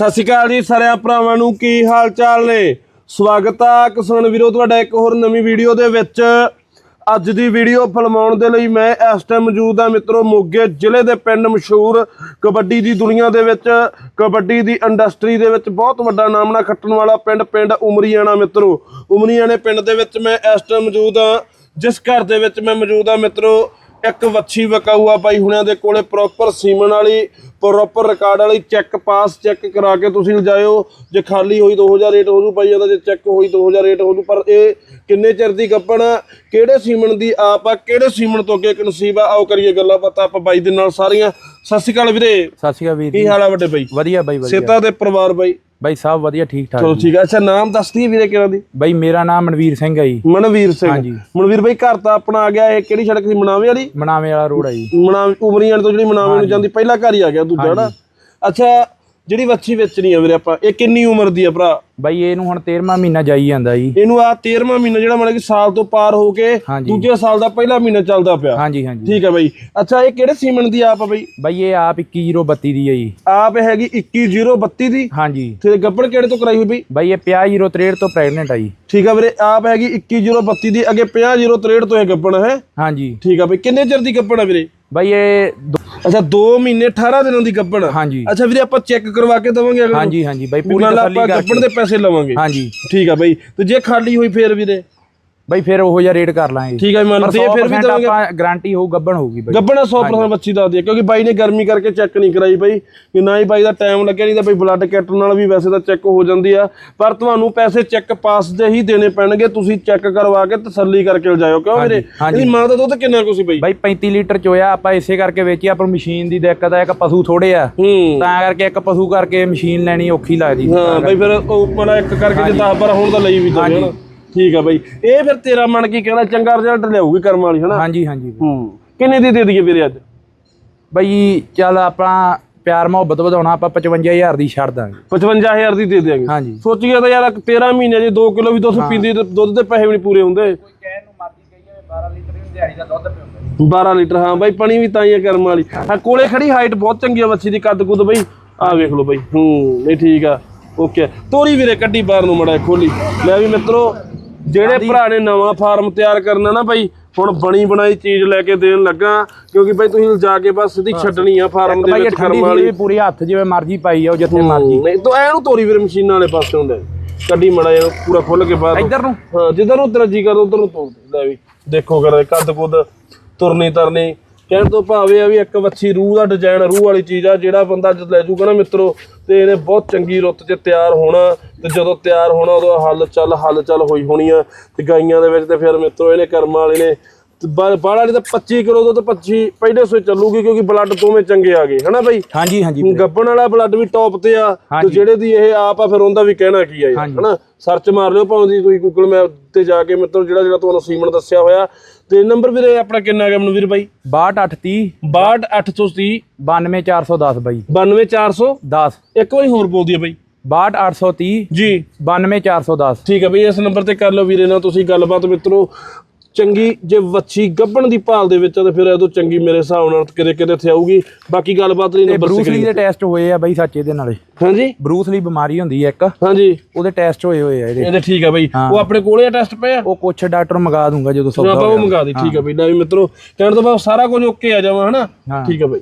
ਸਤਿ ਸ਼੍ਰੀ ਅਕਾਲ ਜੀ ਸਾਰਿਆਂ ਭਰਾਵਾਂ ਨੂੰ, ਕੀ ਹਾਲ ਚਾਲ ਨੇ? ਸਵਾਗਤ ਆ ਕਿਸਾਨ ਵੀਰੋ, ਤੁਹਾਡਾ ਇੱਕ ਹੋਰ ਨਵੀਂ ਵੀਡੀਓ ਦੇ ਵਿੱਚ। ਅੱਜ ਦੀ ਵੀਡੀਓ ਫਿਲਮਾਉਣ ਦੇ ਲਈ ਮੈਂ ਇਸ ਟਾਈਮ ਮੌਜੂਦ ਆ ਮਿੱਤਰੋ, ਮੋਗੇ ਜ਼ਿਲ੍ਹੇ ਦੇ ਪਿੰਡ ਮਸ਼ਹੂਰ ਕਬੱਡੀ ਦੀ ਦੁਨੀਆ ਦੇ ਵਿੱਚ, ਕਬੱਡੀ ਦੀ ਇੰਡਸਟਰੀ ਦੇ ਵਿੱਚ ਬਹੁਤ ਵੱਡਾ ਨਾਮਣਾ ਖੱਟਣ ਵਾਲਾ ਪਿੰਡ ਪਿੰਡ ਉਮਰੀਆਣਾ ਮਿੱਤਰੋ। ਉਮਰੀਆਣੇ ਪਿੰਡ ਦੇ ਵਿੱਚ ਮੈਂ ਇਸ ਟਾਈਮ ਮੌਜੂਦ ਆ, ਜਿਸ ਘਰ ਦੇ ਵਿੱਚ ਮੈਂ ਮੌਜੂਦ ਆ ਮਿੱਤਰੋ ਇੱਕ ਵੱਛੀ ਆ ਬਾਈ ਹੁਣਿਆਂ ਦੇ ਕੋਲੇ ਪ੍ਰੋਪਰ ਸੀਮਨ ਵਾਲੀ ਪ੍ਰੋਪਰ ਰਿਕਾਰਡ ਵਾਲੀ ਚੈੱਕ ਪਾਸ ਚੈੱਕ ਕਰਾ ਕੇ ਤੁਸੀਂ ਲਿਜਾਇਓ। ਜੇ ਖਾਲੀ ਹੋਈ 2000 ਰੇਟ ਹੋ ਜੂ ਬਾਈ ਇਹਦਾ ਜੇ ਚੈੱਕ ਹੋਈ 2000 ਰੇਟ ਹੋ ਜੂ ਪਰ ਇਹ ਕਿੰਨੇ ਚਿਰ ਦੀ ਗੱਪਣ ਕਿਹੜੇ ਸੀਮਨ ਦੀ ਆਪ ਆ? ਕਿਹੜੇ ਸੀਮਨ ਤੋਂ ਅੱਗੇ ਨਸੀਬ ਆ? ਆਓ ਕਰੀਏ ਗੱਲਾਂ ਬਾਤਾਂ ਆਪਾਂ ਬਾਈ ਦੇ ਨਾਲ ਸਾਰੀਆਂ। ਸਤਿ ਸ਼੍ਰੀ ਅਕਾਲ ਵੀਰੇ। ਸਤਿ ਸ਼੍ਰੀ ਅਕਾਲ ਵੀਰ ਕੀ ਹਾਲ ਆ ਵੱਡੇ ਬਾਈ? ਵਧੀਆ ਬਾਈ ਵਧੀਆ। ਸੇਤਾ ਦੇ ਪਰਿਵਾਰ ਬਾਈ? ਬਾਈ ਸਭ ਵਧੀਆ ਠੀਕ ਠਾਕ ਚਲੋ ਠੀਕ ਆ। ਅੱਛਾ ਨਾਮ ਦੱਸਦੀ ਵੀਰੇ ਕਿਹਨਾਂ ਦੀ? ਬਾਈ ਮੇਰਾ ਨਾਮ ਮਨਵੀਰ ਸਿੰਘ ਹੈ ਜੀ। ਮਨਵੀਰ ਸਿੰਘ। ਹਾਂਜੀ। ਮਨਵੀਰ ਬਾਈ ਘਰ ਤਾਂ ਆਪਣਾ ਆ ਗਿਆ ਇਹ ਕਿਹੜੀ ਸੜਕ ਸੀ? ਮਨਾਵੇ ਵਾਲੀ? ਮਨਾਵੇ ਵਾਲਾ ਰੋਡ ਹੈ ਜੀ। ਮਨਾ ਉਮਰੀਆਂ ਤੋਂ ਜਿਹੜੀ ਮਨਾਵੇ ਨੂੰ ਜਾਂਦੀ ਪਹਿਲਾ ਘਰ ਹੀ ਆ ਗਿਆ ਦੂਜਾ ਨਾ ਅੱਛਾ ਜਿਹੜੀ ਵੱਛੀ ਵੇਚਣੀ ਆ ਵੀਰੇ ਆਪਾਂ ਇਹ ਕਿੰਨੀ ਉਮਰ ਦੀ ਆ ਭਰਾ? ਬਾਈ ਇਹਨੂੰ ਹੁਣ 13ਵਾਂ ਮਹੀਨਾ ਜਾਈ ਜਾਂਦਾ ਜੀ। ਇਹਨੂੰ ਆ 13ਵਾਂ ਮਹੀਨਾ ਜਿਹੜਾ ਮਤਲਬ ਕਿ ਸਾਲ ਤੋਂ ਪਾਰ ਹੋ ਕੇ ਹਾਂਜੀ। ਦੂਜੇ ਸਾਲ ਦਾ ਪਹਿਲਾ ਮਹੀਨਾ ਚੱਲਦਾ ਪਿਆ। ਹਾਂਜੀ ਹਾਂਜੀ। ਠੀਕ ਹੈ ਬਾਈ। ਅੱਛਾ ਇਹ ਕਿਹੜੇ ਸੀਮਨ ਦੀ ਆਪ ਆ ਬਾਈ? ਬਾਈ ਇਹ ਆਪ 21032 ਦੀ ਹੈ ਜੀ। ਆਪ ਹੈਗੀ 21032 ਦੀ? ਹਾਂਜੀ। ਤੇ ਗੱਪਣ ਕਿਹੜੇ ਤੋਂ ਕਰਾਈ ਹੋਈ ਬਈ? ਬਾਈ ਇਹ 5063 ਤੋਂ ਪ੍ਰੈਗਨੈਂਟ ਆ ਜੀ। ਠੀਕ ਆ ਵੀਰੇ ਆਪ ਹੈਗੀ 21032 ਦੀ ਅੱਗੇ 50063 ਤੋਂ ਇਹ ਗੱਪਣ ਹੈ। ਹਾਂਜੀ। ਠੀਕ ਆ ਬਈ ਕਿੰਨੇ ਚਿਰ ਦੀ ਗੱਪਣ ਆ ਵੀਰੇ? ਬਾਈ ਇਹ ਦੋ- ਅੱਛਾ 2 ਮਹੀਨੇ 18 ਦਿਨਾਂ ਦੀ ਗੱਪਣ। ਆ ਹਾਂਜੀ। ਅੱਛਾ ਵੀਰੇ ਆਪਾਂ ਚੈੱਕ ਕਰਵਾ ਕੇ ਦਵਾਂਗੇ ਅਗਰ ਹਾਂਜੀ ਹਾਂਜੀ। ਬਾਈ ਪੂਰੀ ਤਸੱਲੀ ਆਪਾਂ ਕਰਕੇ। ਗੱਪਣ ਦੇ ਪੈਸੇ ਲਵਾਂਗੇ। ਹਾਂਜੀ। ਠੀਕ ਆ ਬਈ। ਤੇ ਜੇ ਖਾਲੀ ਹੋਈ ਫੇਰ ਵੀਰੇ? ਬਾਈ ਫਿਰ ਉਹੋ ਜਿਹਾ ਰੇਟ ਕਰ ਲਾਂਗੇ। ਠੀਕ ਆ ਮੰਨ ਪਰ ਤੇ ਫਿਰ ਵੀ 100% ਦਵਾਂਗੇ। ਆਪਾਂ ਗਾਰੰਟੀ ਹੋਊ ਗੱਬਣ ਹੋਊਗੀ ਬਾਈ। ਗੱਬਣਾ 100% ਬੱਚੀ ਦੱਸਦੀ ਹੈ ਕਿਉਂਕਿ ਬਾਈ ਨੇ ਗਰਮੀ ਕਰਕੇ ਚੈੱਕ ਨਹੀਂ ਕਰਾਈ ਬਾਈ। ਕਿ ਨਾ ਹੀ ਬਾਈ ਦਾ ਟਾਈਮ ਲੱਗਿਆ ਨਹੀਂ ਤਾਂ ਬਾਈ ਬਲੱਡ ਕੈਟਰ ਨਾਲ ਵੀ ਵੈਸੇ ਤਾਂ ਚੈੱਕ ਹੋ ਜਾਂਦੀ ਆ। ਪਰ ਤੁਹਾਨੂੰ ਪੈਸੇ ਚੈੱਕ ਪਾਸ ਦੇ ਹੀ ਦੇਣੇ ਪੈਣਗੇ ਤੁਸੀਂ ਚੈੱਕ ਕਰਵਾ ਕੇ ਤਸੱਲੀ ਕਰਕੇ ਲਿਜਾਇਓ। ਕਿਉਂ ਵੀਰੇ। ਇਹਦੀ ਮਾਂ ਦਾ ਦੁੱਧ ਕਿੰਨਾ ਕੁ ਸੀ ਬਾਈ? ਬਾਈ 35 ਲੀਟਰ ਚੋਇਆ ਆਪਾਂ ਇਸੇ ਕਰਕੇ ਵੇਚੀ ਆਪਾਂ ਨੂੰ ਮਸ਼ੀਨ ਦੀ ਦਿੱਕਤ ਆ ਇੱਕ ਪਸ਼ੂ ਥੋੜੇ ਆ। ਹੂੰ। ਤਾਂ ਕਰਕੇ ਇੱਕ ਪਸ਼ੂ ਕਰਕੇ ਮਸ਼ੀਨ ਲੈਣੀ ਔਖੀ ਲੱਗਦੀ ਹਾਂ ਬਾਈ ਫਿਰ ਉਹ ਮਾੜਾ ਇੱਕ ਕਰਕੇ ਜੇ 10 12 ਹੁਣ ਤਾਂ ਲਈ ਵੀ ਹਨਾ ਠੀਕ ਆ ਬਾਈ। ਇਹ ਫਿਰ ਤੇਰਾ ਮਨ ਕੀ ਕਹਿੰਦਾ ਚੰਗਾ ਰਿਜ਼ਲਟ ਲਿਆਊਗੀ ਕਰਮ ਵਾਲੀ ਹਨਾ? ਹਾਂਜੀ ਹਾਂਜੀ। ਹੂੰ। ਕਿੰਨੇ ਦੀ ਦੇ ਦਈਏ ਵੀਰੇ ਅੱਜ? ਬਈ ਚੱਲ ਆਪਾਂ ਪਿਆਰ ਮੁਹੱਬਤ ਵਧਾਉਣਾ ਆਪਾਂ 55000 ਦੀ ਛੱਡ ਦਾਂਗੇ। 55000 ਦੀ ਦੇ ਦਿਆਂਗੇ। ਹਾਂਜੀ। ਸੋਚੀਏ ਤਾਂ ਯਾਰ 13 ਮਹੀਨੇ ਜੇ 2 ਕਿਲੋ ਵੀ ਦੁੱਧ ਪੀਂਦੀ ਤੇ ਦੁੱਧ ਦੇ ਪੈਸੇ ਵੀ ਨਹੀਂ ਪੂਰੇ ਹੁੰਦੇ। ਕਹਿਣ ਨੂੰ ਮਾਰਦੀ ਕਹੀਏ 12 ਲੀਟਰ ਦੀ ਦਿਹਾੜੀ ਦਾ ਦੁੱਧ ਪਿਉਂਦਾ 12 ਲੀਟਰ ਹਾਂ ਬਾਈ ਪਾਣੀ ਵੀ ਤਾਂ ਹੀ ਆ ਕਰਮ ਵਾਲੀ। ਹਾਂ। ਕੋਲੇ ਖੜੀ ਹਾਈਟ ਬਹੁਤ ਚੰਗੀ ਆ ਵੱਛੀ ਦੀ ਕੱਦ ਕੁੱਦ ਬਈ। ਆਹ ਵੇਖ ਲਓ ਬਈ ਹੂੰ ਨਹੀਂ ਠੀਕ ਆ ਓਕੇ। ਤੋਰੀ ਵੀਰੇ ਕੱਢੀ ਬਾਹਰ ਨੂੰ ਮੜਾ ਖੋਲੀ। ਲੈ ਵੀ ਮਿੱਤਰੋ ਜਿਹੜੇ ਭਰਾ ਨੇ ਨਵਾਂ ਫਾਰਮ ਤਿਆਰ ਕਰਨਾ ਨਾ ਬਾਈ ਹੁਣ ਬਣੀ ਬਣਾਈ ਚੀਜ਼ ਲੈ ਕੇ ਦੇਣ ਲੱਗਾ ਕਿਉਂਕਿ ਬਾਈ ਤੁਸੀਂ ਜਾ ਕੇ ਬਸ ਸਿੱਧੀ ਛੱਡਣੀ ਆ ਫਾਰਮ ਦੇ ਵਿੱਚ ਕਰਮ ਵਾਲੀ। ਵੀ ਪੂਰੀ ਹੱਥ ਜਿਵੇਂ ਮਰਜ਼ੀ ਪਾਈ ਜਾਓ ਜਿੱਥੇ ਮਰਜ਼ੀ। ਨਹੀਂ ਤੋ ਐਨੂੰ ਤੋਰੀ ਵੀਰੇ ਮਸ਼ੀਨਾਂ ਵਾਲੇ ਪਾਸੇ ਹੁੰਦੇ। ਕੱਢੀ ਮੜਾ ਇਹਨੂੰ ਪੂਰਾ ਖੁੱਲ ਕੇ ਬਾਹਰ। ਇੱਧਰ ਨੂੰ। ਹਾਂ ਜਿੱਧਰ ਨੂੰ ਤੇਰਾ ਜੀ ਕਰਦਾ ਉਧਰ ਨੂੰ ਤੋੜ ਦੇ ਲੈ ਵੀ। ਦੇਖੋ ਕਰ ਕੱਦ ਕੁੱਦ ਤੁਰਨੀ ਤਰਨੀ ਕਹਿਣ ਤੋਂ ਭਾਵੇਂ ਆ ਵੀ ਇੱਕ ਵੱਛੀ ਰੂਹ ਦਾ ਡਿਜ਼ਾਈਨ ਰੂਹ ਵਾਲੀ ਚੀਜ਼ ਆ, ਜਿਹੜਾ ਬੰਦਾ ਜਦ ਲੈ ਜੂਗਾ ਨਾ ਮਿੱਤਰੋ, ਤੇ ਇਹਨੇ ਬਹੁਤ ਚੰਗੀ ਰੁੱਤ 'ਚ ਤਿਆਰ ਹੋਣਾ, ਤੇ ਜਦੋਂ ਤਿਆਰ ਹੋਣਾ, ਉਦੋਂ ਹੱਲ ਚੱਲ ਹੱਲ ਚੱਲ ਹੋਈ ਹੋਣੀ ਆ, ਤੇ ਗਾਈਆਂ ਦੇ ਵਿੱਚ ਤੇ ਫਿਰ ਮਿੱਤਰੋ, ਇਹਨੇ ਕਰਮ ਵਾਲੇ ਨੇ ਬਾਹਰ ਵਾਲੀ ਤਾਂ 25 ਕਿਲੋ ਤੋਂ ਤਾਂ 25 ਪਹਿਲੇ ਸੋਏ ਚੱਲੂਗੀ ਕਿਉਂਕਿ ਬਲੱਡ ਦੋਵੇਂ ਚੰਗੇ ਆ ਗਏ ਹਨਾ ਬਾਈ? ਹਾਂਜੀ ਹਾਂਜੀ ਗੱਬਣ ਵਾਲਾ ਬਲੱਡ ਵੀ ਟੌਪ ਤੇ ਆ ਤੇ। ਜਿਹੜੇ ਦੀ ਇਹ ਆਪ ਆ ਫਿਰ ਉਹਦਾ ਵੀ ਕਹਿਣਾ ਕੀ ਆ। ਹਨਾ? ਸਰਚ ਮਾਰ ਲਿਓ ਭਾਵੇਂ ਦੀ ਤੁਸੀਂ ਗੂਗਲ ਮੈਪ ਤੇ ਜਾ ਕੇ ਮਿੱਤਰ ਜਿਹੜਾ ਜਿਹੜਾ ਤੁਹਾਨੂੰ ਸੀਮਨ ਦੱਸਿਆ ਹੋਇਆ। ਤੇ ਨੰਬਰ ਵੀਰੇ ਆਪਣਾ ਕਿੰਨਾ ਹੈਗਾ ਮਨਵੀਰ ਬਾਈ? 6230 62830 92410 ਬਾਈ। 92400 10 ਇੱਕ ਵਾਰੀ ਹੋਰ ਬੋਲ ਦਿਓ ਬਾਈ। 62830 ਜੀ। 92410 ਠੀਕ ਹੈ ਬਈ ਇਸ ਨੰਬਰ ਤੇ ਕਰ ਲਓ ਵੀਰੇ ਨਾਲ ਤੁਸੀਂ ਗੱਲਬਾਤ ਮਿੱਤਰੋ। ਚੰਗੀ ਜੇ ਵੱਛੀ ਗੱਬਣ ਦੀ ਭਾਲ ਦੇ ਵਿੱਚ ਆ ਤੇ ਫਿਰ ਇਹਦੋਂ ਚੰਗੀ ਮੇਰੇ ਹਿਸਾਬ ਨਾਲ ਕਿਤੇ ਕਿਤੇ ਇੱਥੇ ਆਊਗੀ। ਬਾਕੀ ਗੱਲਬਾਤ ਲਈ ਤੇ ਨੰਬਰ ਬਰੂਸ ਲੀ ਸਕਰੀਨ ਦੇ ਟੈਸਟ ਹੋਏ ਆ ਬਾਈ ਸੱਚੇ ਦੇ ਨਾਲੇ। ਹਾਂਜੀ? ਬਰੂਸ ਲੀ ਬਿਮਾਰੀ ਹੁੰਦੀ ਹੈ ਇੱਕ। ਹਾਂਜੀ। ਉਹਦੇ ਟੈਸਟ ਹੋਏ ਹੋਏ ਆ ਇਹਦੇ। ਇਹਦੇ ਠੀਕ ਆ ਬਈ। ਉਹ ਆਪਣੇ ਕੋਲੇ ਆ ਟੈਸਟ ਪਿਆ ਉਹ ਕੁਛ ਡਾਕਟਰ ਮੰਗਾ ਦੂੰਗਾ ਜਦੋਂ ਸੌਦਾ ਆਪਾਂ ਉਹ। ਮੰਗਾ ਦੇ ਠੀਕ ਆ ਬਈ। ਲੈ ਵੀ ਮਿੱਤਰੋ ਕਹਿਣ ਤੋਂ ਬਾਅਦ ਸਾਰਾ ਕੁਝ ਓਕੇ ਆ ਜਾਵਾ ਹਨਾ। ਠੀਕ ਆ ਬਈ।